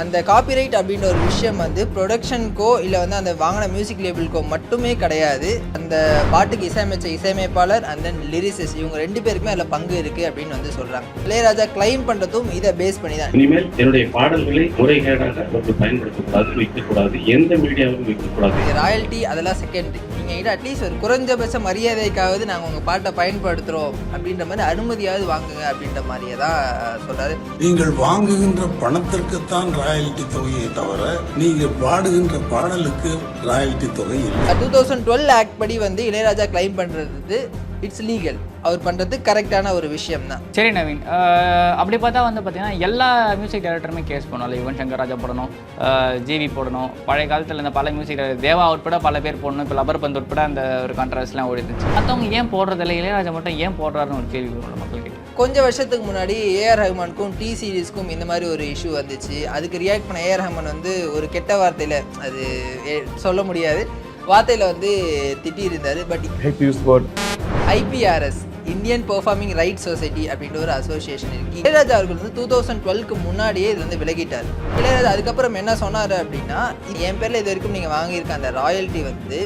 அந்த காப்பிரைட் அப்படின்ற ஒரு விஷயம் வந்து ப்ரொடக்ஷனுக்கோ இல்லை வந்து அந்த வாங்கின மியூசிக் லேபிளுக்கோ மட்டுமே கிடையாது. அந்த பாட்டுக்கு இசையமைச்ச இசையமைப்பாளர் அண்ட் தென் லிரிசிஸ் இவங்க ரெண்டு பேருக்குமே அதில் பங்கு இருக்குது அப்படின்னு வந்து சொல்கிறாங்க இளையராஜா கிளைம் பண்ணுறதும் இதை பேஸ் பண்ணி தான் இனிமேல் என்னுடைய பாடல்களை முறைகேடாக அவர்கள் பயன்படுத்தக்கூடாது வைக்கக்கூடாது எந்த மீடியாவிலும் வைக்கக்கூடாது. ராயல்ட்டி அதெல்லாம் செகண்டரி நீங்கள் அட்லீஸ்ட் ஒரு குறைஞ்சபட்ச மரியாதைக்காவது நாங்கள் உங்கள் பாட்டை பயன்படுத்துகிறோம் அப்படின்ற மாதிரி அனுமதியாவது வாங்குங்க அப்படின்ற மாதிரியே தான் சொல்கிறாரு நீங்கள் வாங்குகின்ற பணத்திற்குத்தான் ராயல்டி தொகையை தவிர நீங்கள் பாடுகின்ற பாடலுக்கு ராயல்டி தொகை இல்லை. டூ தௌசண்ட் டுவெல் ஆக்ட் படி வந்து இளையராஜா கிளைம் பண்ணுறது இட்ஸ் லீகல் அவர் பண்ணுறது கரெக்டான ஒரு விஷயம் தான் சரி நவீன். அப்படி பார்த்தா வந்து பார்த்தீங்கன்னா எல்லா மியூசிக் டைரக்டருமே கேஸ் பண்ணணும் யுவன் சங்கர் ராஜா போடணும் ஜிவி போடணும். பழைய காலத்தில் இந்த பல மியூசிக் தேவா உட்பட பல பேர் போடணும். இப்போ லப்பர் பந்து உட்பட அந்த ஒரு கான்ட்ரவர்ஸ்லாம் ஓடிடுச்சு மற்றவங்க ஏன் போடுறதில்ல? இளையராஜா மட்டும் ஏன் போடுறாருன்னு ஒரு கேள்வி வரும் மக்கள்கிட்ட. கொஞ்சம் வருஷத்துக்கு முன்னாடி ஏஆர் ரஹ்மானுக்கும் டி சீரிஸ்க்கும் இந்த மாதிரி ஒரு இஷ்யூ வந்துச்சு. அதுக்கு ரியாக்ட் பண்ண ஏஆர் ரஹ்மான் வந்து ஒரு கெட்ட வார்த்தையில் அது சொல்ல முடியாது. வார்த்தையில் வந்து திட்டியிருந்தார் but IPRS Indian performing right society அப்படின்ற ஒரு அசோசியேஷன் இருக்கு. இளையராஜா அவர்கள் வந்து டூ தௌசண்ட் டுவெல்க்கு முன்னாடியே இது வந்து விலகிட்டார். இளையராஜா அதுக்கப்புறம் என்ன சொன்னார் அப்படின்னா என் பேரில் இது வரைக்கும் நீங்கள் வாங்கியிருக்க அந்த ராயல்ட்டி வந்து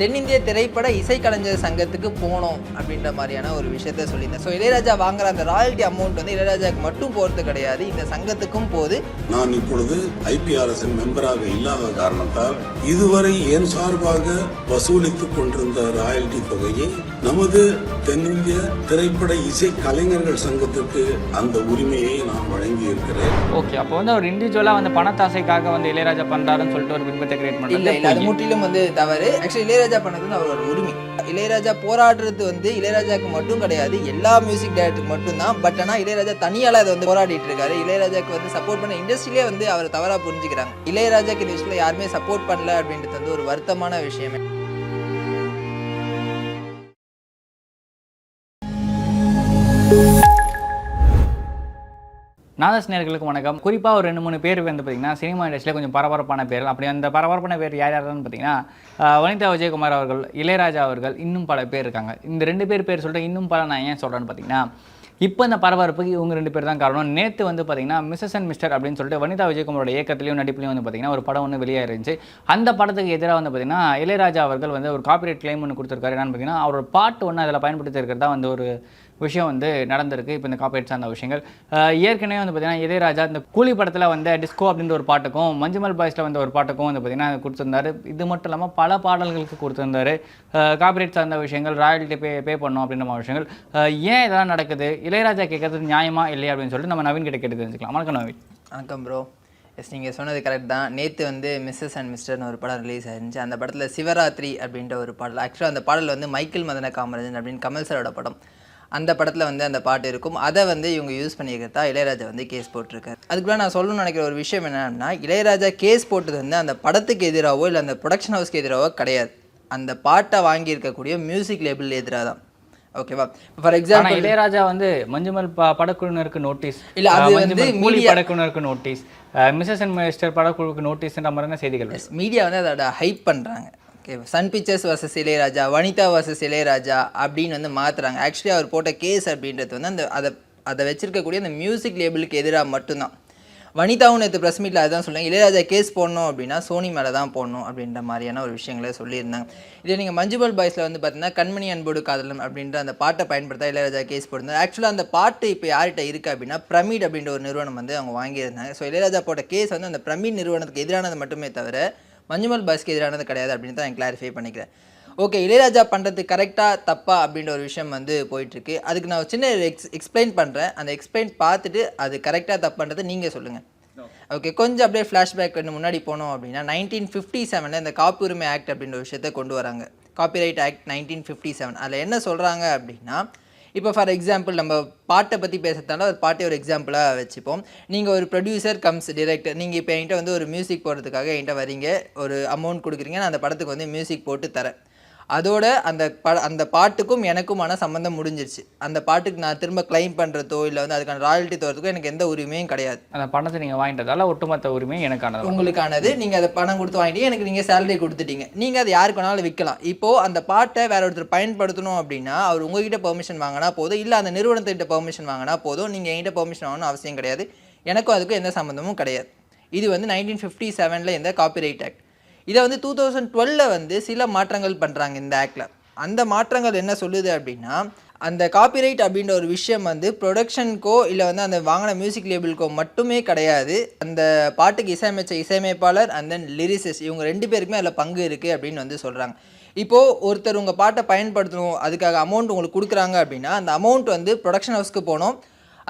தென்னிந்திய திரைப்பட இசைக்கலைஞர் சங்கத்துக்கு போகணும் அப்படின்ற மாதிரியான ஒரு விஷயத்த சொல்லியிருந்தேன். ஸோ இளையராஜா வாங்குற அந்த ராயல்ட்டி அமௌண்ட் வந்து இளையராஜாவுக்கு மட்டும் போகிறது கிடையாது. இந்த சங்கத்துக்கும் போகுது. நான் இப்பொழுது ஐபிஆர்எஸ் மெம்பராக இல்லாத காரணத்தால் இதுவரை என் சார்பாக வசூலித்துக் கொண்டிருந்த ராயல்டி தொகையை நமது தென்னிந்திய திரைப்பட இசை கலைஞர்கள் சங்கத்திற்கு அந்த உரிமையை நான் வழங்கி இருக்கிறேன் ஓகே அப்போ வந்து அவர் இண்டிவிஜுவலாக வந்து பணத்தாசைக்காக வந்து இளையராஜா பண்ணுறாருன்னு சொல்லிட்டு ஒரு பின்பத்தை கிரியேட் இல்ல இல்ல முற்றிலும் வந்து தவறு. ஆக்சுவலி இளையராஜா இளையராஜா பண்ணதுன்னு அவரோட உரிமை. இளையராஜா போராடுறது வந்து இளையராஜாக்கு மட்டும் கிடையாது எல்லா மியூசிக் டைரக்டருக்கு மட்டும்தான். பட் ஆனால் இளையராஜா தனியால அதை வந்து போராடிட்டு இருக்காரு. இளையராஜாக்கு வந்து சப்போர்ட் பண்ண இண்டஸ்ட்ரியிலே வந்து அவர் தவறாக புரிஞ்சுக்கிறாங்க. இளையராஜாக்கு இந்த விஷயத்துல யாருமே சப்போர்ட் பண்ணல அப்படின்றது வந்து ஒரு வருத்தமான விஷயமே. நாதாஸ் நேர்களுக்கு வணக்கம். குறிப்பாக ஒரு ரெண்டு மூணு பேர் வந்து பார்த்தீங்கன்னா சினிமா இண்டஸ்ட்ரியில் கொஞ்சம் பரபரப்பான பேர் அப்படி அந்த பரபரப்பான பேர் யார் யாருன்னு பார்த்தீங்கன்னா வனிதா விஜயகுமார் அவர்கள் இளையராஜா அவர்கள் இன்னும் பல பேர் இருக்காங்க. இந்த ரெண்டு பேர் பேர் சொல்லிட்டு இன்னும் பல நான் ஏன் சொல்கிறேன்னு பார்த்தீங்கன்னா இப்போ இந்த பரபரப்புக்கு இவங்க ரெண்டு பேர் தான் காரணம். நேற்று வந்து பார்த்தீங்கன்னா மிஸ்ஸஸ் அண்ட் மிஸ்டர் அப்படின்னு சொல்லிட்டு வனிதா விஜயகுமாரோட இயக்கத்திலையும் நடிப்புலையும் வந்து பார்த்தீங்கன்னா ஒரு படம் ஒன்று வெளியாக இருந்துச்சு. அந்த படத்துக்கு எதிராக வந்து பார்த்தீங்கன்னா இளையராஜா அவர்கள் வந்து ஒரு காப்பிரைட் கிளைம் ஒன்று கொடுத்துருக்காரு. என்னன்னு பார்த்தீங்கன்னா அவரோட பாட்டு ஒன்று அதில் பயன்படுத்தி இருக்கிறதா வந்து ஒரு விஷயம் வந்து நடந்திருக்கு. இப்போ இந்த காப்பரேட் சார்ந்த விஷயங்கள். ஏற்கனவே வந்து பார்த்தீங்கன்னா இளையராஜா இந்த கூலி படத்தில் வந்து டிஸ்கோ அப்படின்ற ஒரு பாட்டுக்கும் மஞ்சுமல் பாய்ஸில் வந்த ஒரு பாட்டுக்கும் வந்து பார்த்தீங்கன்னா கொடுத்துருந்தாரு. இது மட்டும் இல்லாமல் பல பாடல்களுக்கு கொடுத்துருந்தாரு. காப்பரேட் சார்ந்த விஷயங்கள் ராயல்ட்டி பே பே பண்ணோம் அப்படின்ற விஷயங்கள். ஏன் இதெல்லாம் நடக்குது? இளையராஜா கேட்கறது நியாயமா இல்லையா அப்படின்னு சொல்லிட்டு நம்ம நவீன் கிட்ட கேட்டு தெரிஞ்சுக்கலாம். வணக்கம் நவீன். வணக்கம் ப்ரோ எஸ் நீங்கள் சொன்னது கரெக்ட் தான். நேற்று வந்து மிஸ்ஸஸ் அண்ட் மிஸ்டர்னு ஒரு படம் ரிலீஸ் ஆயிருந்துச்சு. அந்த படத்தில் சிவராத்திரி அப்படின்ற ஒரு பாடல். ஆக்சுவலாக அந்த பாடல் வந்து மைக்கேல் மதன காமராஜன் அப்படின்னு கமல் சாரோட படம். அந்த படத்தில் வந்து அந்த பாட்டு இருக்கும். அதை வந்து இவங்க யூஸ் பண்ணிக்கிறதா இளையராஜா வந்து கேஸ் போட்டிருக்காரு. அதுக்குள்ள நான் சொல்லணும்னு நினைக்கிற ஒரு விஷயம் என்னன்னா இளையராஜா கேஸ் போட்டது வந்து அந்த படத்துக்கு எதிராகவோ இல்லை அந்த ப்ரொடக்ஷன் ஹவுஸ்க்கு எதிராகவோ கிடையாது. அந்த பாட்டை வாங்கியிருக்கக்கூடிய மியூசிக் லேபிள் எதிராக தான். ஓகேவா ஃபார் எக்ஸாம்பிள் இளையராஜா வந்து மஞ்சுமல் படக்குழுவினருக்கு நோட்டீஸ் இல்ல, அது வந்து media- படக்குழுவினருக்கு நோட்டீஸ் மிஸ்ஸஸ் அண்ட் மிஸ்டர் படக்குழுவுக்கு நோட்டீஸ்ன்ற மாதிரி தான் செய்திகள். மீடியா வந்து அதோட ஹைப் பண்ணுறாங்க okay Sun Pictures versus Ilaiyaraaja Vanitha versus Ilaiyaraaja அப்படின்னு வந்து மாற்றுறாங்க ஆக்சுவலி அவர் போட்ட கேஸ் அப்படின்றது வந்து அந்த அதை அதை வச்சிருக்கக்கூடிய அந்த மியூசிக் லேபிளுக்கு எதிராக மட்டும்தான். வனிதாவும் நேற்று ப்ரெஸ் மீட்டில் அதுதான் சொல்லுங்கள் இளையராஜா கேஸ் போடணும் அப்படின்னா சோனி மேலே தான் போடணும் அப்படின்ற மாதிரியான ஒரு விஷயங்களை சொல்லியிருந்தாங்க. இதே நீங்கள் மஞ்சுபால் பாய்ஸில் வந்து பார்த்தீங்கன்னா கண்மணி அன்போடு காதலம் அப்படின்ற அந்த பாட்டை பயன்படுத்தா இளையராஜா கேஸ் போட்டிருந்தாங்க ஆக்சுவலாக அந்த பாட்டு இப்போ யார்கிட்ட இருக்குது அப்படின்னா பிரமிட் அப்படின்ற ஒரு நிறுவனம் வந்து அவங்க வாங்கியிருந்தாங்க. ஸோ இளையராஜா போட்ட கேஸ் வந்து அந்த பிரமீட் நிறுவனத்துக்கு எதிரானது மட்டுமே தவிர மஞ்சுமல் பாய்ஸ்க்கு எதிரானது கிடையாது அப்படின்னு தான் நான் கிளாரிஃபை பண்ணிக்கிறேன். ஓகே இளையராஜா பண்ணுறது கரெக்டாக தப்பா அப்படின்ற ஒரு விஷயம் வந்து போயிட்டுருக்கு. அதுக்கு நான் ஒரு சின்ன எக்ஸ் எக்ஸ்பிளைன் பண்ணுறேன் அந்த எக்ஸ்பிளைன் பார்த்துட்டு அது கரெக்டாக தப்புன்றதை நீங்கள் சொல்லுங்கள் ஓகே கொஞ்சம் அப்படியே ஃப்ளாஷ்பேக் முன்னாடி போனோம் அப்படின்னா நைன்டீன் ஃபிஃப்டி செவனில் இந்த காப்புரிமை ஆக்ட் அப்படின்ற ஒரு விஷயத்தை கொண்டு வராங்க. Copyright act nineteen fifty seven அதில் என்ன சொல்கிறாங்க அப்படின்னா இப்போ ஃபார் எக்ஸாம்பிள் நம்ம பாட்டை பற்றி பேசுறதால ஒரு பாட்டை ஒரு எக்ஸாம்பிளாக வச்சுப்போம். நீங்கள் ஒரு ப்ரொடியூசர் கம்ஸ் டிரெக்டர் நீங்கள் இப்போ என்கிட்ட வந்து ஒரு மியூசிக் போடுறதுக்காக என்கிட்ட வரீங்க ஒரு அமௌண்ட் கொடுக்குறீங்க. நான் அந்த படத்துக்கு வந்து மியூசிக் போட்டு தரேன். அதோட அந்த ப அந்த பாட்டுக்கும் எனக்குமான சம்மந்தம் முடிஞ்சிருச்சு. அந்த பாட்டுக்கு நான் திரும்ப க்ளைம் பண்ணுறதோ இல்லை வந்து அதுக்கான ராயல்ட்டி தரதுக்கோ எனக்கு எந்த உரிமையும் கிடையாது. அந்த பணத்தை நீங்கள் வாங்கிட்டதால ஒட்டுமொத்த உரிமை எனக்கானது. உங்களுக்கானது. நீங்கள் அதை பணம் கொடுத்து வாங்கிட்டு எனக்கு நீங்கள் சேலரி கொடுத்துட்டீங்க. நீங்கள் அதை யாருக்கு வேணாலும் விற்கலாம். இப்போது அந்த பாட்டை வேற ஒருத்தர் பயன்படுத்தணும் அப்படின்னா அவர் உங்ககிட்ட பெர்மிஷன் வாங்கினா போதும். இல்லை அந்த நிறுவனத்துக்கிட்ட பெர்மிஷன் வாங்கினா போதும். நீங்கள் என்கிட்ட பெர்மிஷன் வாங்கணும் அவசியம் கிடையாது. எனக்கும் அதுக்கும் எந்த சம்மந்தமும் கிடையாது. இது வந்து நைன்டீன் ஃபிஃப்டி செவனில் இந்த காப்பிரைட் ஆக்ட் இதை வந்து டூ தௌசண்ட் டுவெலில் வந்து சில மாற்றங்கள் பண்ணுறாங்க இந்த ஆக்டில் அந்த மாற்றங்கள் என்ன சொல்லுது அப்படின்னா அந்த காப்பிரைட் அப்படின்ற ஒரு விஷயம் வந்து ப்ரொடக்ஷனுக்கோ இல்லை வந்து அந்த வாங்கின மியூசிக் லேபிளுக்கோ மட்டுமே கிடையாது. அந்த பாட்டுக்கு இசையமைச்ச இசையமைப்பாளர் அண்ட் தென் லிரிசிஸ் இவங்க ரெண்டு பேருக்குமே அதில் பங்கு இருக்குது அப்படின்னு வந்து சொல்கிறாங்க இப்போது ஒருத்தர் உங்கள் பாட்டை பயன்படுத்தணும் அதுக்காக அமௌண்ட் உங்களுக்கு கொடுக்குறாங்க அப்படின்னா அந்த அமௌண்ட் வந்து ப்ரொடக்ஷன் ஹவுஸ்க்கு போகணும்.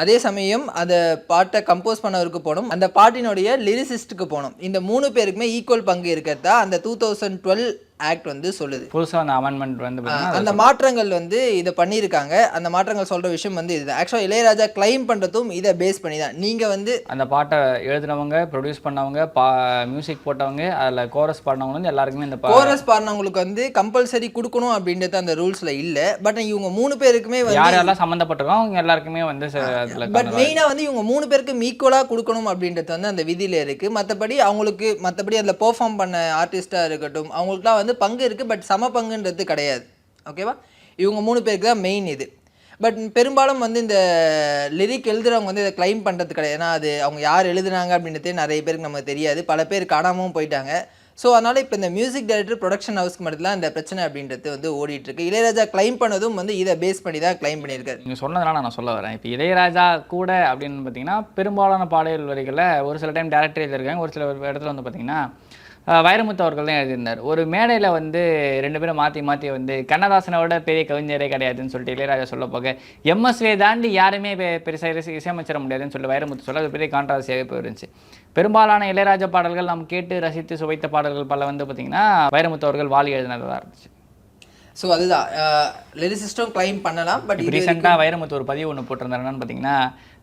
அதே சமயம் அந்த பாட்டை கம்போஸ் பண்ணவருக்கு போகணும். அந்த பாட்டினுடைய லிரிசிஸ்ட்டுக்கு போகணும். இந்த மூணு பேருக்குமே ஈக்குவல் பங்கு இருக்கிறதா? அந்த டூ தௌசண்ட் டுவெல் ஆக்ட் வந்து சொல்லுது. புதுசாக அந்த அமெண்ட்மெண்ட் வந்து அந்த மாற்றங்கள் வந்து இதை பண்ணியிருக்காங்க. அந்த மாற்றங்கள் சொல்கிற விஷயம் வந்து இதுதான். ஆக்சுவலாக இளையராஜா கிளைம் பண்ணுறதும் இதை பேஸ் பண்ணி தான். நீங்கள் வந்து அந்த பாட்டை எழுதினவங்க ப்ரொடியூஸ் பண்ணவங்க பா மியூசிக் போட்டவங்க அதில் கோரஸ் பாடினவங்க வந்து எல்லாருக்குமே இந்த கோரஸ் பாடினவங்களுக்கு வந்து கம்பல்சரி கொடுக்கணும் அப்படின்றது அந்த ரூல்ஸில் இல்லை. பட் இவங்க மூணு பேருக்குமே வந்து யார் யாரெல்லாம் சம்மந்தப்பட்டிருக்கோம் அவங்க எல்லாருக்குமே வந்து பட் மெயினாக வந்து இவங்க மூணு பேருக்கும் ஈக்குவலாக கொடுக்கணும் அப்படின்றது வந்து அந்த விதியில் இருக்குது மற்றபடி அவங்களுக்கு மற்றபடி அதில் பெர்ஃபார்ம் பண்ண ஆர்டிஸ்ட்டாக இருக்கட்டும் அவங்களுக்குலாம் வந்து பங்கு இருக்குது பட் சம பங்குன்றது கிடையாது. ஓகேவா இவங்க மூணு பேருக்கு தான் மெயின் இது. பட் பெரும்பாலும் வந்து இந்த லிரிக் எழுதுறவங்க வந்து இதை கிளைம் பண்ணுறது கிடையாது. ஏன்னா அது அவங்க யார் எழுதுனாங்க அப்படின்றதே நிறைய பேருக்கு நமக்கு தெரியாது. பல பேர் காணாமவும் போயிட்டாங்க. ஸோ அதனால் இப்போ இந்த மியூசிக் டைரக்டர் ப்ரொடக்ஷன் ஹவுஸ்க்கு மட்டும்தான் இந்த பிரச்சனை அப்படின்றது வந்து ஓடிட்டுருக்கு இளையராஜா கிளைம் பண்ணதும் வந்து இதை பேஸ் பண்ணி தான் கிளைம் பண்ணியிருக்காரு. நீங்கள் சொன்னதுனால நான் சொல்ல வரேன். இப்போ இளையராஜா கூட அப்படின்னு பார்த்தீங்கன்னா பெரும்பாலான பாடல் வரிகளை ஒரு சில டைம் டேரக்டர் எழுதியிருக்காங்க ஒரு சில இடத்துல வந்து பார்த்தீங்கன்னா வைரமுத்து அவர்கள் தான் எழுதியிருந்தார். ஒரு மேடையில் வந்து ரெண்டு பேரும் மாற்றி மாற்றி வந்து கண்ணதாசனை விட பெரிய கவிஞரே கிடையாதுன்னு சொல்லிட்டு இளையராஜா சொல்ல போக எம்எஸ்வே தாண்டி யாருமே பெருசாக இசையமைச்சிட முடியாதுன்னு சொல்லி வைரமுத்து சொல்ல அது பெரிய கான்ட்ராசியாகவே போயிருந்துச்சு பெரும்பாலான இளையராஜா பாடல்கள் நாம் கேட்டு ரசித்து சுவைத்த பாடல்கள் பல வந்து பார்த்திங்கன்னா வைரமுத்து அவர்கள் வாலி எழுதினதாக இருந்துச்சு. ஸோ அதுதான். லிரிசிஸ்டும் கிளைம் பண்ணலாம் பட் ரீசெண்டாக வைரமுத்து ஒரு பதிவு ஒன்று போட்டிருந்தாரு. என்னன்னு பார்த்தீங்கன்னா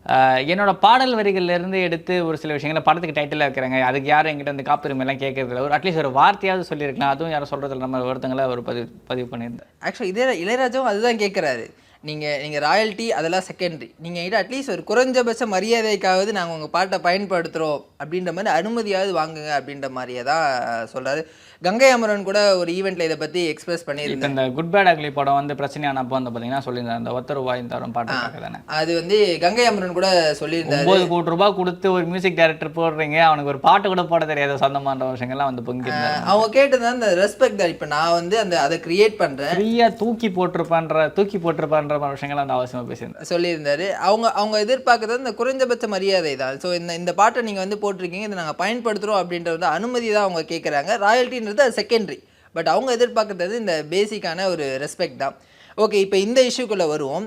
ஆஹ் என்னோட பாடல் வரிகள்ல இருந்து எடுத்து ஒரு சில விஷயங்களை படத்துக்கு டைட்டில் வைக்கிறாங்க. அதுக்கு யாரும் எங்கிட்ட இந்த காப்புரிமை எல்லாம் கேட்கறதில்ல. ஒரு அட்லீஸ்ட் ஒரு வார்த்தையாவது சொல்லியிருக்கலாம். அதுவும் யாரும் சொல்கிறதில்ல நம்ம ஒருத்தங்களை ஒரு பதிவு பதிவு பண்ணியிருந்தேன் ஆக்சுவலி இதே இளையராஜாவும் அதுதான் கேட்குறாரு. நீங்கள் நீங்கள் ராயல்ட்டி அதெல்லாம் செகண்டரி நீங்கள் கிட்ட அட்லீஸ்ட் ஒரு குறைஞ்சபட்ச மரியாதைக்காவது நாங்கள் உங்கள் பாட்டை பயன்படுத்துகிறோம் அப்படின்ற மாதிரி அனுமதியாவது வாங்குங்க அப்படின்ற மாதிரியே தான் சொல்கிறாரு கங்கை அமரன் கூட ஒரு ஈவெண்ட்டில் இதை பற்றி எக்ஸ்பிரஸ் இப்போ பண்ணியிருந்தாங்க இந்த குட் பேட் அக்லி படம் வந்து பிரச்சனையானப்போ வந்து பார்த்தீங்கன்னா சொல்லியிருந்தார். அந்த ஒத்த ரூபாய் தரும் பாட்டுக்காக தானே. அது வந்து கங்கை அமரன் கூட சொல்லியிருந்தாரு. ஒம்பது கோடி ரூபாய் கொடுத்து ஒரு மியூசிக் டைரக்டர் போடுறீங்க. அவனுக்கு ஒரு பாட்டு கூட போட தெரியாத. சொந்தமான விஷயங்கள்லாம் வந்து பொங்கியிருந்தாரு அவங்க கேட்டது அந்த ரெஸ்பெக்ட் தான். இப்போ நான் வந்து அந்த அதை கிரியேட் பண்ணுறேன் ஃப்ரீயாக தூக்கி போட்டிருப்பான்ற தூக்கி போட்டிருப்பான்ற மாதிரி விஷயங்கள் அந்த அவசியமாக பேசியிருந்தார். சொல்லியிருந்தாரு. அவங்க அவங்க எதிர்பார்க்கறது இந்த குறைஞ்சபட்ச மரியாதை தான். ஸோ இந்த இந்த பாட்டை நீங்கள் வந்து போட்டிருக்கீங்க இதை நாங்கள் பயன்படுத்துகிறோம் அப்படின்றது வந்து அனுமதி தான் அவங்க கேட்குறாங்க ராயல்ட்டின்றது அது செகண்டரி பட் அவங்க எதிர்பார்க்கறது இந்த பேசிக்கான ஒரு ரெஸ்பெக்ட் தான். ஓகே இப்போ இந்த இஷ்யூக்குள்ளே வருவோம்.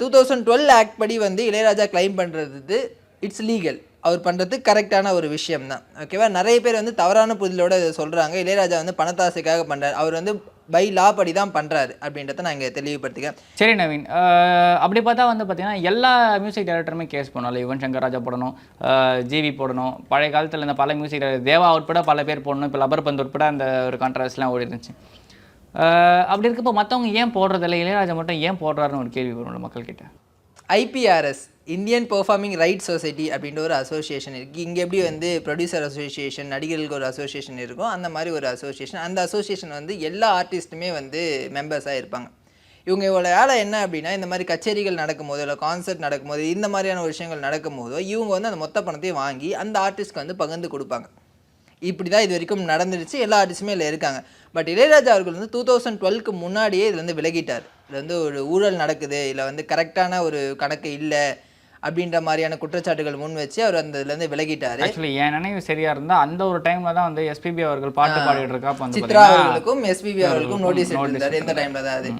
டூ தௌசண்ட் டுவெல் ஆக்ட் படி வந்து இளையராஜா கிளைம் பண்ணுறது இட்ஸ் லீகல் அவர் பண்ணுறது கரெக்டான ஒரு விஷயம் தான் ஓகேவா நிறைய பேர் வந்து தவறான புதிலோட இதை சொல்கிறாங்க இளையராஜா வந்து பணத்தாசைக்காக பண்ணுறாரு அவர் வந்து பை லா படி தான் பண்ணுறாரு அப்படின்றத நான் இங்கே தெளிவுபடுத்திக்கிறேன். சரி நவீன். அப்படி பார்த்தா வந்து பார்த்தீங்கன்னா எல்லா மியூசிக் டைரக்டருமே கேஸ் பண்ணல யுவன் சங்கர் ராஜா போடணும். ஜிவி போடணும். பழைய காலத்தில் இந்த பல மியூசிக் தேவா உட்பட பல பேர் போடணும். இப்போ லப்பர் பந்த் உட்பட அந்த ஒரு கான்ட்ரவர்ஸ்லாம் ஓடி இருந்துச்சு. அப்படி இருக்கப்போ மற்றவங்க ஏன் போடுறதில்ல? இளையராஜா மட்டும் ஏன் போடுறாருன்னு ஒரு கேள்வி வரும் மக்கள்கிட்ட. IPRS Indian performing right society அப்படின்ற ஒரு அசோசியேஷன் இருக்குது இங்கே எப்படி வந்து ப்ரொடியூசர் அசோசியேஷன் நடிகர்களுக்கு ஒரு அசோசியேஷன் இருக்கும் அந்த மாதிரி ஒரு அசோசியேஷன் அந்த அசோசியேஷன் வந்து எல்லா ஆர்டிஸ்ட்டுமே வந்து மெம்பர்ஸாக இருப்பாங்க. இவங்க இவ்வளோ வேலை என்ன அப்படின்னா இந்த மாதிரி கச்சேரிகள் நடக்கும்போது இல்லை கான்சர்ட் நடக்கும்போது இந்த மாதிரியான விஷயங்கள் நடக்கும்போதோ இவங்க வந்து அந்த மொத்த பணத்தையும் வாங்கி அந்த ஆர்டிஸ்ட்க்கு வந்து பகிர்ந்து கொடுப்பாங்க. இப்படி தான் இது வரைக்கும் நடந்துருச்சு எல்லா ஆர்டிஸ்ட்டுமே இதில் இருக்காங்க. பட் இளையராஜா அவர்கள் வந்து டூ தௌசண்ட் டுவெல்க்கு முன்னாடியே இதுல இருந்து விலகிட்டார். இதில் வந்து ஒரு ஊழல் நடக்குது. இல்லை வந்து கரெக்டான ஒரு கணக்கு இல்லை அப்படின்ற மாதிரியான குற்றச்சாட்டுகள் முன் வச்சு அவர் அந்த இதுலேருந்து விலகிட்டார். ஆக்சுவலி என் நினைவு சரியா இருந்தா அந்த ஒரு டைம்ல தான் வந்து எஸ்பிபி அவர்கள் பாட்டு பாடிட்டு வந்து சித்ரா அவர்களுக்கும் எஸ்பிபி அவர்களுக்கும் நோட்டீஸ் எடுத்திருந்தாரு எந்த டைமில் தான் அது.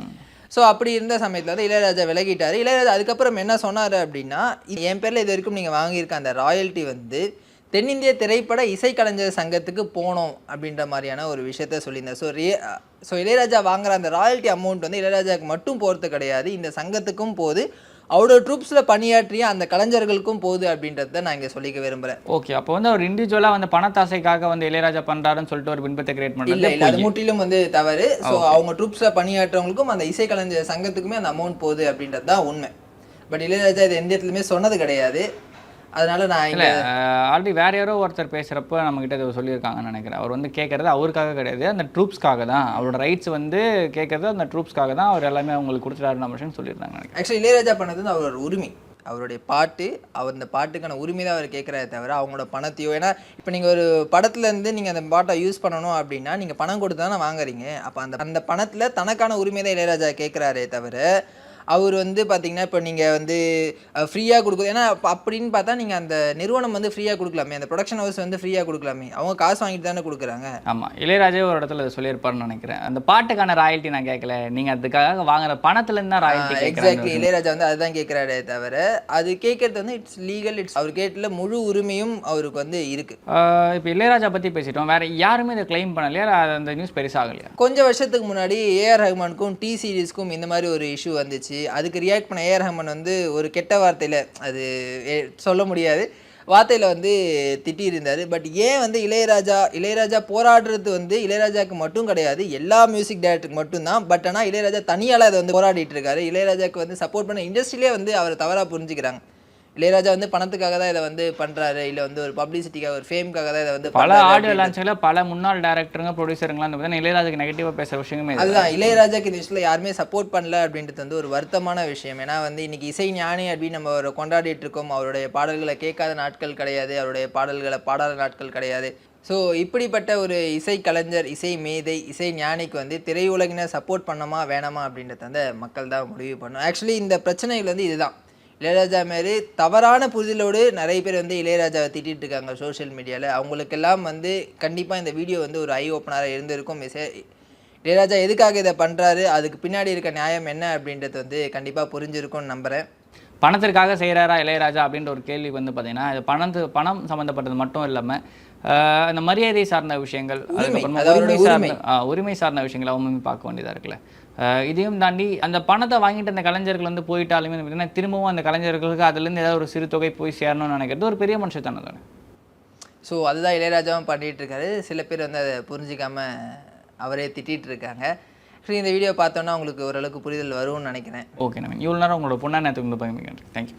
ஸோ அப்படி இருந்த சமயத்தில் வந்து இளையராஜா விலகிட்டார். இளையராஜா அதுக்கப்புறம் என்ன சொன்னார் அப்படின்னா இது என் பேரில் இது வரைக்கும் நீங்கள் வாங்கியிருக்க அந்த ராயல்ட்டி வந்து தென்னிந்திய திரைப்பட இசைக்கலைஞர் சங்கத்துக்கு போகணும் அப்படின்ற மாதிரியான ஒரு விஷயத்த சொல்லியிருந்தார். ஸோ ரே ஸோ இளையராஜா வாங்குற அந்த ராயல்ட்டி அமௌண்ட் வந்து இளையராஜாவுக்கு மட்டும் போகிறது கிடையாது. இந்த சங்கத்துக்கும் போகுது. அவரோட ட்ரூப்ஸில் பணியாற்றிய அந்த கலைஞர்களுக்கும் போகுது அப்படின்றத நான் இங்கே சொல்லிக்க விரும்புகிறேன் ஓகே அப்போ வந்து அவர் இண்டிவிஜுவலாக வந்து பணத்தாசைக்காக வந்து இளையராஜா பண்றாருன்னு சொல்லிட்டு ஒரு பின்பத்தை கிரியேட் இல்ல பண்ணுறது இல்ல அது முற்றிலும் வந்து தவறு. ஸோ அவங்க ட்ரூப்ஸ்ல பணியாற்றவங்களுக்கும் அந்த இசைக்கலைஞர் சங்கத்துக்குமே அந்த அமௌண்ட் போகுது அப்படின்றது தான் உண்மை. பட் இளையராஜா இது எந்த இடத்துலையுமே சொன்னது கிடையாது. அதனால நான் இல்லை ஆல்ரெடி வேற யாரோ ஒருத்தர் பேசுகிறப்ப நம்மக்கிட்ட இதை சொல்லியிருக்காங்கன்னு நினைக்கிறேன். அவர் வந்து கேட்குறது அவருக்காக கிடையாது அந்த ட்ரூப்ஸ்க்காக தான். அவரோட ரைட்ஸ் வந்து கேட்குறது அந்த ட்ரூப்ஸ்க்காக தான் அவர் எல்லாமே அவங்களுக்கு கொடுத்துட்டாருன்னு விஷயம் சொல்லியிருந்தாங்க நினைக்கிறேன். ஆக்சுவலி இளையராஜா பண்ணது அவரோட உரிமை. அவருடைய பாட்டு அவர் அந்த பாட்டுக்கான உரிமை தான் அவர் கேட்குறாரு தவிர அவங்களோட பணத்தையோ ஏன்னா இப்போ நீங்கள் ஒரு படத்துலேருந்து நீங்கள் அந்த பாட்டை யூஸ் பண்ணணும் அப்படின்னா நீங்கள் பணம் கொடுத்து தானே வாங்குறீங்க. அப்போ அந்த அந்த பணத்தில் தனக்கான உரிமை தான் இளையராஜா கேட்குறாரே தவிர அவர் வந்து பார்த்தீங்கன்னா இப்போ நீங்கள் வந்து ஃப்ரீயாக கொடுக்குது ஏன்னா அப்ப அப்படின்னு பார்த்தா நீங்கள் அந்த நிறுவனம் வந்து ஃப்ரீயாக கொடுக்கலாமே. அந்த ப்ரொடக்ஷன் ஹவுஸ் வந்து ஃப்ரீயாக கொடுக்கலாமே. அவங்க காசு வாங்கிட்டு தானே கொடுக்குறாங்க. ஆமாம் இளையராஜே ஒரு இடத்துல சொல்லியிருப்பாருன்னு நினைக்கிறேன். அந்த பாட்டுக்கான ராயல்ட்டி நான் கேட்கல. நீங்கள் அதுக்காக வாங்குற பணத்துலேருந்து தான் ராயல்ட்டி எக்ஸாக்ட்லி இளையராஜா வந்து அதுதான் கேட்குறாரே தவிர அது கேட்கறது வந்து இட்ஸ் லீகல் இட்ஸ் அவர் கேட்டல முழு உரிமையும் அவருக்கு வந்து இருக்கு. இப்போ இளையராஜா பற்றி பேசிட்டோம். வேற யாருமே இதை கிளைம் பண்ணலையா அந்த நியூஸ் பெருசாகலையா? கொஞ்சம் வருஷத்துக்கு முன்னாடி ஏஆர் ரஹ்மானுக்கும் டி சீரீஸ்க்கும் இந்த மாதிரி ஒரு இஷ்யூ வந்துச்சு. அதுக்கு ரியாக்ட் பண்ண ஏஆர் ரஹ்மான் வந்து ஒரு கெட்ட வார்த்தையில் அது சொல்ல முடியாது. வார்த்தையில் வந்து திட்டியிருந்தார். பட் ஏன் வந்து இளையராஜா இளையராஜா போராடுறது வந்து இளையராஜாக்கு மட்டும் கிடையாது. எல்லா மியூசிக் டைரக்டருக்கு மட்டும்தான். பட் ஆனால் இளையராஜா தனியால் அதை வந்து போராடிட்டு இருக்காரு. இளையராஜாக்கு வந்து சப்போர்ட் பண்ண இண்டஸ்ட்ரியிலே வந்து அவர் தவறாக புரிஞ்சுக்கிறாங்க. இளையராஜா வந்து பணத்துக்காக தான் இதை வந்து பண்ணுறாரு இல்லை வந்து ஒரு பப்ளிசிட்டிக்காக ஒரு ஃபேம்க்காக தான் இதை வந்து பல ஆடியோ. லான்ச்சில் பல முன்னாள் டேரக்டருங்க ப்ரொடியூசருங்களாம் வந்து பார்த்தீங்கன்னா இளையராஜாக்கு நெகட்டிவாக பேசுகிற விஷயமே. அதுதான். இளையராஜாக்கு இந்த விஷயத்தில் யாருமே சப்போர்ட் பண்ணல அப்படின்றது வந்து ஒரு வருத்தமான விஷயம். ஏன்னா வந்து இன்னைக்கு இசை ஞானி அப்படின்னு நம்ம அவரை கொண்டாடிட்டு இருக்கோம். அவருடைய பாடல்களை கேட்காத நாட்கள் கிடையாது. அவருடைய பாடல்களை பாடாத நாட்கள் கிடையாது. ஸோ இப்படிப்பட்ட ஒரு இசை கலைஞர் இசை மேதை இசை ஞானிக்கு வந்து திரையுலகினர் சப்போர்ட் பண்ணமா வேணாமா அப்படின்றத வந்து மக்கள் தான் முடிவு பண்ணணும் ஆக்சுவலி இந்த பிரச்சனைகள் வந்து இதுதான். இளையராஜா மாரி தவறான புரிதலோடு நிறைய பேர் வந்து இளையராஜாவை திட்டிட்டு இருக்காங்க சோஷியல் மீடியாவில் அவங்களுக்கெல்லாம் வந்து கண்டிப்பாக இந்த வீடியோ வந்து ஒரு ஐ ஓப்பனராக இருந்திருக்கும். இசை இளையராஜா எதுக்காக இதை பண்ணுறாரு அதுக்கு பின்னாடி இருக்க நியாயம் என்ன அப்படின்றது வந்து கண்டிப்பாக புரிஞ்சிருக்கும்னு நம்புகிறேன் பணத்திற்காக செய்கிறாரா இளையராஜா அப்படின்ற ஒரு கேள்வி வந்து பார்த்தீங்கன்னா இது பணத்து பணம் சம்மந்தப்பட்டது மட்டும் இல்லாமல் அந்த மரியாதை சார்ந்த விஷயங்கள் அதுக்கப்புறமா உரிமை சார்ந்த உரிமை. சார்ந்த விஷயங்களை அவங்களுமே பார்க்க வேண்டியதாக இருக்குல்ல. இதையும் தாண்டி அந்த பணத்தை வாங்கிட்டு அந்த கலைஞர்கள் வந்து போயிட்டாலுமே பார்த்தீங்கன்னா திரும்பவும் அந்த கலைஞர்களுக்கு அதுலேருந்து ஏதாவது ஒரு சிறு தொகை போய் சேரணும்னு நினைக்கிறது ஒரு பெரிய மனுஷத்தனம் தானே. ஸோ அதுதான் இளையராஜாவும் பண்ணிட்டு இருக்காரு சில பேர் வந்து அதை புரிஞ்சிக்காம அவரே திட்டிட்டு இருக்காங்க சரி இந்த வீடியோ பார்த்தோன்னா உங்களுக்கு ஓரளவுக்கு புரிதல் வரும்னு நினைக்கிறேன். ஓகே நவீன். இவ்வளோ நேரம் உங்களோட பொண்ணா நேரத்துக்கு வந்து பயமிக்க தேங்க்யூ